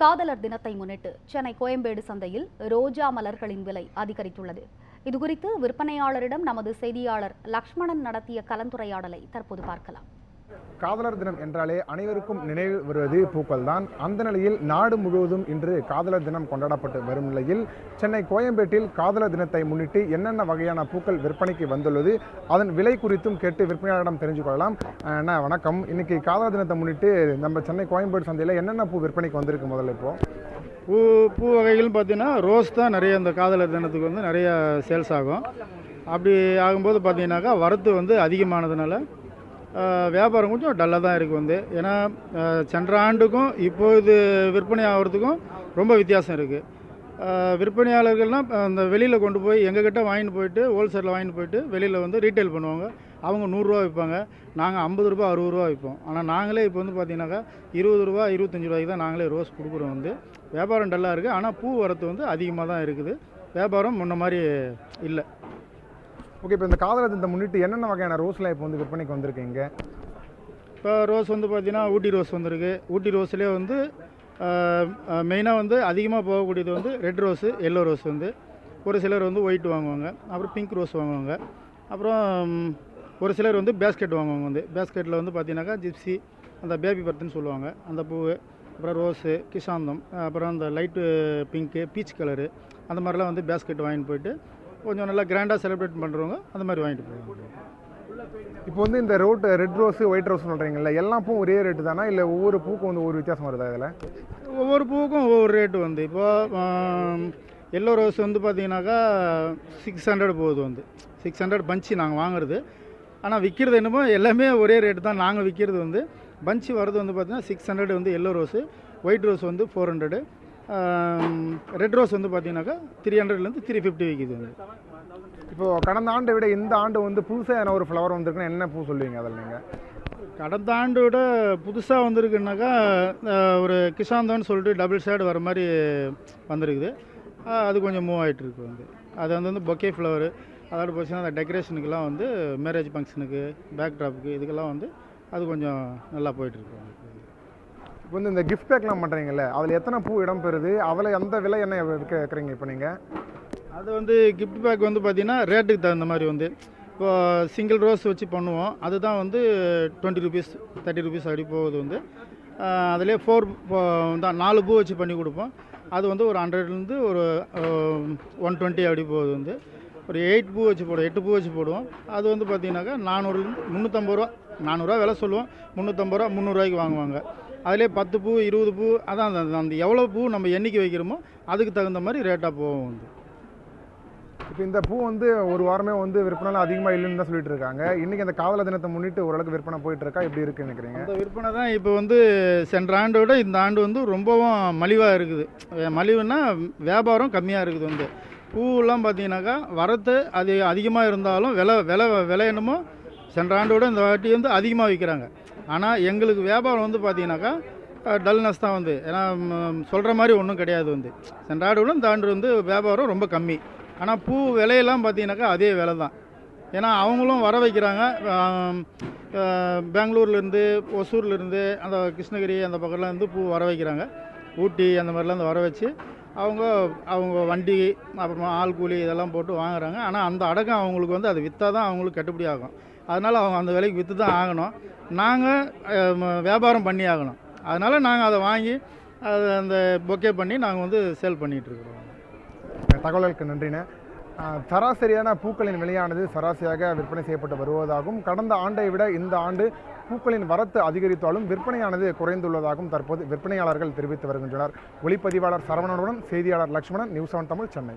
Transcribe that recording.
காதலர் தினத்தை முன்னிட்டு சென்னை கோயம்பேடு சந்தையில் ரோஜா மலர்களின் விலை அதிகரித்துள்ளது. இதுகுறித்து விற்பனையாளரிடம் நமது செய்தியாளர் லக்ஷ்மணன் நடத்திய கலந்துரையாடலை தற்போது பார்க்கலாம். காதலர் தினம் என்றாலே அனைவருக்கும் நினைவு வருவது பூக்கள் தான் அந்த நிலையில் நாடு முழுவதும் இன்று காதலர் தினம் கொண்டாடப்பட்டு வரும் நிலையில் சென்னை கோயம்பேட்டில் காதலர் தினத்தை முன்னிட்டு என்னென்ன வகையான பூக்கள் விற்பனைக்கு வந்துள்ளது அதன் விலை குறித்தும் கேட்டு விற்பனையாளரிடம் தெரிஞ்சு கொள்ளலாம். அண்ணா வணக்கம். இன்னைக்கு காதலர் தினத்தை முன்னிட்டு நம்ம சென்னை கோயம்பேடு சந்தையில் என்னென்ன பூ விற்பனைக்கு வந்திருக்கு முதல்ல இப்போ? பூ பூ வகைகள்னு பார்த்தீங்கன்னா ரோஸ் தான் நிறைய இந்த காதலர் தினத்துக்கு வந்து நிறைய சேல்ஸ் ஆகும். அப்படி ஆகும்போது பார்த்தீங்கன்னாக்கா வரத்து வந்து அதிகமானதுனால வியாபாரம் கொஞ்சம் டல்லாக தான் இருக்குது வந்து. ஏன்னா சென்ற ஆண்டுக்கும் இப்போ இது விற்பனை ஆகிறதுக்கும் ரொம்ப வித்தியாசம் இருக்குது விற்பனையாளர்கள்லாம் அந்த வெளியில் கொண்டு போய் எங்ககிட்ட வாங்கிட்டு போயிட்டு ஹோல்சேலில் வாங்கிட்டு போயிட்டு வெளியில் வந்து ரீட்டைல் பண்ணுவாங்க. அவங்க நூறுரூவா விற்பாங்க நாங்கள் ஐம்பது ரூபா அறுபது ரூபா விற்போம் ஆனால் நாங்களே இப்போ வந்து பார்த்தீங்கன்னாக்கா இருபது ரூபா இருபத்தஞ்சி ரூபாய்க்கு தான் நாங்களே ரோஸ் கொடுக்குறோம் வந்து. வியாபாரம் டல்லாக இருக்குது ஆனால் பூ வரத்து வந்து அதிகமாக தான் இருக்குது. வியாபாரம் முன்ன மாதிரி இல்லை. ஓகே இப்போ இந்த காதலர் தினத்தை முன்னிட்டு என்னென்ன வகையான ரோஸ்லாம் இப்போ வந்து விற்பனைக்கு வந்திருக்கீங்க இப்போ ரோஸ் வந்து பார்த்தீங்கன்னா ஊட்டி ரோஸ் வந்திருக்கு. ஊட்டி ரோஸ்லேயே வந்து மெயினாக வந்து அதிகமாக போகக்கூடியது வந்து ரெட் ரோஸு எல்லோ ரோஸ் வந்து ஒரு சிலர் வந்து ஒயிட் வாங்குவாங்க. அப்புறம் பிங்க் ரோஸ் வாங்குவாங்க. அப்புறம் ஒரு சிலர் வந்து பேஸ்கெட் வாங்குவாங்க வந்து. பேஸ்கெட்டில் வந்து பார்த்தீங்கன்னாக்கா ஜிப்ஸி அந்த பேபி பர்த்துன்னு சொல்லுவாங்க. அந்த பூவு அப்புறம் ரோஸு கிஷாந்தம் அப்புறம் அந்த லைட்டு பிங்க்கு பீச் கலரு அந்த மாதிரிலாம் வந்து பேஸ்கெட் வாங்கிட்டு போயிட்டு கொஞ்சம் நல்லா கிராண்டாக செலிப்ரேட் பண்ணுறவங்க அந்த மாதிரி வாங்கிட்டு போவாங்க. இப்போ வந்து இந்த road red rose white rose சொல்கிறீங்கல்ல எல்லா பூவும் ஒரே ரேட்டு தானா? இல்லை ஒவ்வொரு பூக்கும் வந்து ஒவ்வொரு வித்தியாசம் வருதா இதில்? ஒவ்வொரு பூவுக்கும் ஒவ்வொரு ரேட்டு வந்து. இப்போ எல்லோ ரோஸ் வந்து பார்த்தீங்கன்னாக்கா சிக்ஸ் ஹண்ட்ரட் போகுது வந்து. சிக்ஸ் ஹண்ட்ரட் பஞ்சு நாங்கள் வாங்குறது. ஆனால் விற்கிறது என்னமோ எல்லாமே ஒரே ரேட்டு தான் நாங்கள் விற்கிறது வந்து. பஞ்சு வரது வந்து பார்த்தீங்கன்னா சிக்ஸ் ஹண்ட்ரட் வந்து எல்லோ ரோஸு ஒயிட் ரோஸ் வந்து ஃபோர் ஹண்ட்ரடு ரெட் ரோஸ் வந்து பார்த்தீங்கன்னாக்கா த்ரீ ஹண்ட்ரட்லேருந்து த்ரீ ஃபிஃப்டி விற்கிது வந்து இப்போ கடந்த ஆண்டை விட இந்த ஆண்டு வந்து புதுசாக ஒரு ஃப்ளவர் வந்திருக்குன்னா என்ன பூ சொல்லுவீங்க அதில் நீங்கள் கடந்த ஆண்டை விட புதுசாக வந்திருக்குனாக்கா அஹ், ஒரு கிஷாந்தோன்னு சொல்லிட்டு டபுள் ஷேட் வர மாதிரி வந்திருக்குது. அது கொஞ்சம் மூவ் ஆகிட்டு இருக்கு வந்து. அது வந்து வந்து பொக்கே ஃப்ளவர் அதோட போச்சுன்னா அந்த டெக்கரேஷனுக்கெல்லாம் வந்து மேரேஜ் ஃபங்க்ஷனுக்கு பேக் ட்ராப்புக்கு இதுக்கெல்லாம் வந்து அது கொஞ்சம் நல்லா போயிட்டுருக்கு இப்போ வந்து இந்த கிஃப்ட் பேக்லாம் பண்ணுறீங்கல்ல அதில் எத்தனை பூ இடம் பெறுது? அதில் எந்த விலை என்ன கேட்குறீங்க இப்போ நீங்கள் அது வந்து கிஃப்ட் பேக் வந்து பார்த்தீங்கன்னா ரேட்டுக்கு தகுந்த மாதிரி வந்து. இப்போ சிங்கிள் ரோஸ் வச்சு பண்ணுவோம். அதுதான் வந்து டுவெண்ட்டி ருபீஸ் தேர்ட்டி ருபீஸ் அப்படி போகுது வந்து. அதிலே ஃபோர் தான் நாலு பூ வச்சு பண்ணி கொடுப்போம். அது வந்து ஒரு ஹண்ட்ரட்லேருந்து ஒரு ஒன் டுவெண்ட்டி அப்படி போகுது வந்து. ஒரு எயிட் பூ வச்சு போடுவோம். எட்டு பூ வச்சு போடுவோம். அது வந்து பார்த்தீங்கன்னாக்கா நானூறுலேருந்து முந்நூற்றம்பது ரூபா நானூறுரூவா விலை சொல்லுவோம். முந்நூற்றம்பது ரூபா முந்நூறுரூவாய்க்கு வாங்குவாங்க. அதிலே பத்து பூ இருபது பூ அதான் அந்த அந்த எவ்வளோ பூ நம்ம எண்ணிக்கை வைக்கிறோமோ அதுக்கு தகுந்த மாதிரி ரேட்டாக போகும் வந்து. இப்போ இந்த பூ வந்து ஒரு வாரமே வந்து விற்பனை அதிகமாக இல்லைன்னு தான் சொல்லிட்டு இருக்காங்க. இன்றைக்கி அந்த காதலர் தினத்தை முன்னிட்டு ஓரளவுக்கு விற்பனை போயிட்டு இருக்கா? எப்படி இருக்குன்னு நினைக்கிறீங்க? அந்த விற்பனை தான் இப்போ வந்து சென்ற ஆண்டை விட இந்த ஆண்டு வந்து ரொம்பவும் மலிவாக இருக்குது. மலிவுன்னா வியாபாரம் கம்மியாக இருக்குது வந்து. பூவெல்லாம் பார்த்தீங்கன்னாக்கா வரத்து அது அதிகமாக இருந்தாலும் விலை விலை விலை என்னமோ சென்ற ஆண்டை விட இந்த வாட்டி வந்து அதிகமாக விற்கிறாங்க ஆனால் எங்களுக்கு வியாபாரம் வந்து பார்த்தீங்கன்னாக்கா டல்னஸ் தான் வந்து. ஏன்னா சொல்கிற மாதிரி ஒன்றும் கிடையாது வந்து. சென்ற தாண்டு விட இந்த ஆண்டு வந்து வியாபாரம் ரொம்ப கம்மி. ஆனால் பூ விலையெல்லாம் பார்த்தீங்கன்னாக்கா அதே விலை தான். ஏன்னா அவங்களும் வர வைக்கிறாங்க. பெங்களூர்லேருந்து ஒசூர்லேருந்து அந்த கிருஷ்ணகிரி அந்த பக்கம்லாம் இருந்து பூ வர வைக்கிறாங்க. ஊட்டி அந்த மாதிரிலாம் வர வச்சு அவங்க அவங்க வண்டி அப்புறமா ஆள் கூலி இதெல்லாம் போட்டு வாங்குறாங்க. ஆனால் அந்த அடக்கம் அவங்களுக்கு வந்து அது விற்றா தான் அவங்களுக்கு கட்டுப்படி ஆகும். அதனால் அவங்க அந்த விலைக்கு விற்று தான் ஆகணும் நாங்கள் வியாபாரம் பண்ணி ஆகணும். அதனால் நாங்கள் அதை வாங்கி அதை அந்த பொக்கே பண்ணி நாங்கள் வந்து சேல் பண்ணிகிட்ருக்குறோம் தகவல்களுக்கு நன்றிண்ணே. சராசரியான பூக்களின் விலையானது சராசரியாக விற்பனை செய்யப்பட்டு வருவதாகவும் கடந்த ஆண்டை விட இந்த ஆண்டு பூக்களின் வரத்து அதிகரித்தாலும் விற்பனையானது குறைந்துள்ளதாகவும் தற்போது விற்பனையாளர்கள் தெரிவித்து வருகின்றனர். ஒளிப்பதிவாளர் சரவணனுடன் செய்தியாளர் லட்சுமணன் நியூஸ் செவன் தமிழ் சென்னை.